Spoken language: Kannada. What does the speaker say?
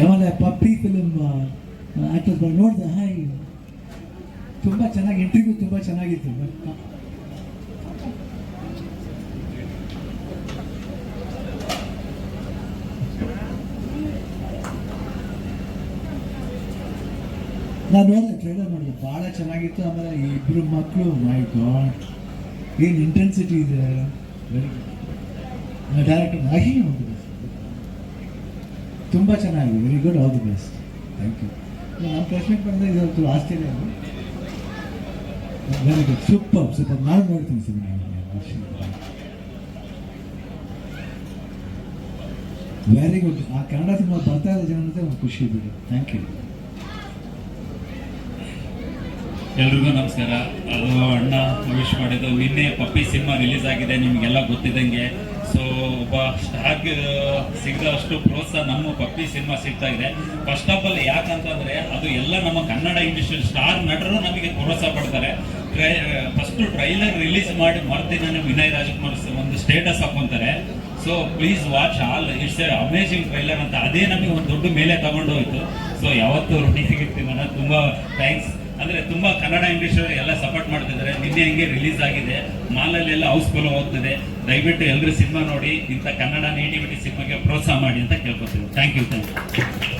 ಆಮೇಲೆ ಪಪ್ಪಿ ಫಿಲಮ್ ಆಕ್ಟರ್ಸ್ ನೋಡಿದೆ ಹಾಯ್, ತುಂಬ ಚೆನ್ನಾಗಿ ಇಂಟರ್ವ್ಯೂ ತುಂಬ ಚೆನ್ನಾಗಿತ್ತು ನಾನು ನೋಡಿದೆ ಟ್ರೈಲರ್ ನೋಡಿದೆ, ಭಾಳ ಚೆನ್ನಾಗಿತ್ತು, ಆಮೇಲೆ ಇಬ್ಬರು ಮಕ್ಕಳು ಮೈ ಗಾಡ್ ಏನು ಇಂಟೆನ್ಸಿಟಿ ಇದೆ. ಡೈರೆಕ್ಟರ್ ಮಹಿ ಒಂದು ತುಂಬ ಚೆನ್ನಾಗಿದೆ. Very good all the best thank you ನಾನು ಪ್ರಶ್ನೆ ಬಂದರೆ ಇದು Australia very good super super ನಾನು ನೋಡ್ತೀನಿ ಸಿನಿಮಾ ವೆರಿ ಗುಡ್ ಆ ಕನ್ನಡ ಸಿನಿಮಾ ಬರ್ತಾ ಇದೆ ಜನ ಒಂದು ಖುಷಿ ಇದೆ. ಥ್ಯಾಂಕ್ ಯು ಎಲ್ರಿಗೂ ನಮಸ್ಕಾರ. ಅದು ಅಣ್ಣ ವಿಶ್ ಮಾಡಿದ್ದು. ನಿನ್ನೆ ಪಪ್ಪಿ ಸಿನಿಮಾ ರಿಲೀಸ್ ಆಗಿದೆ. ನಿಮಗೆಲ್ಲ ಗೊತ್ತಿದ್ದಂಗೆ. ಸೊ ಒಬ್ಬ ಸ್ಟಾರ್ ಸಿಗದಷ್ಟು ಪ್ರೋತ್ಸಾಹ ನಮ್ಮ ಪಪ್ಪಿ ಸಿನಿಮಾ ಸಿಗ್ತಾ ಇದೆ. ಫಸ್ಟ್ ಆಫ್ ಆಲ್ ಯಾಕಂತಂದ್ರೆ ಅದು ಎಲ್ಲ ನಮ್ಮ ಕನ್ನಡ ಇಂಡಸ್ಟ್ರಿ ಸ್ಟಾರ್ ನಟರು ನಮಗೆ ಪ್ರೋತ್ಸಾಹ ಪಡ್ತಾರೆ. ಫಸ್ಟ್ ಟ್ರೈಲರ್ ರಿಲೀಸ್ ಮಾಡಿ ಮರ್ತಿನ ವಿನಯ್ ರಾಜ್ಕುಮಾರ್ ಒಂದು status ಹಾಕೊಂತಾರೆ. So please watch all it's amazing trailer ಅಂತ. ಅದೇ ನಮಗೆ ಒಂದು ದೊಡ್ಡ ಮೇಲೆ ತಗೊಂಡು ಹೋಯ್ತು. ಸೊ ಯಾವತ್ತೂ ನಾನು ತುಂಬಾ ಥ್ಯಾಂಕ್ಸ್ ಅಂದ್ರೆ ತುಂಬಾ ಕನ್ನಡ ಇಂಡಸ್ಟ್ರಿ ಎಲ್ಲ ಸಪೋರ್ಟ್ ಮಾಡ್ತಿದ್ದಾರೆ. ನಿನ್ನೆ ಹಂಗೆ ರಿಲೀಸ್ ಆಗಿದೆ. ಮಾಲಲ್ಲಿ ಎಲ್ಲ ಹೌಸ್ಫುಲ್ ಹೋಗ್ತಿದೆ. ದಯವಿಟ್ಟು ಎಲ್ಲರೂ ಸಿನಿಮಾ ನೋಡಿ, ಇಂಥ ಕನ್ನಡ ನೇಟಿವಿಟಿ ಸಿನಿಮಾಗೆ ಪ್ರೋತ್ಸಾಹ ಮಾಡಿ ಅಂತ ಕೇಳ್ಕೊತೀವಿ ಥ್ಯಾಂಕ್ ಯು ಥ್ಯಾಂಕ್ ಯು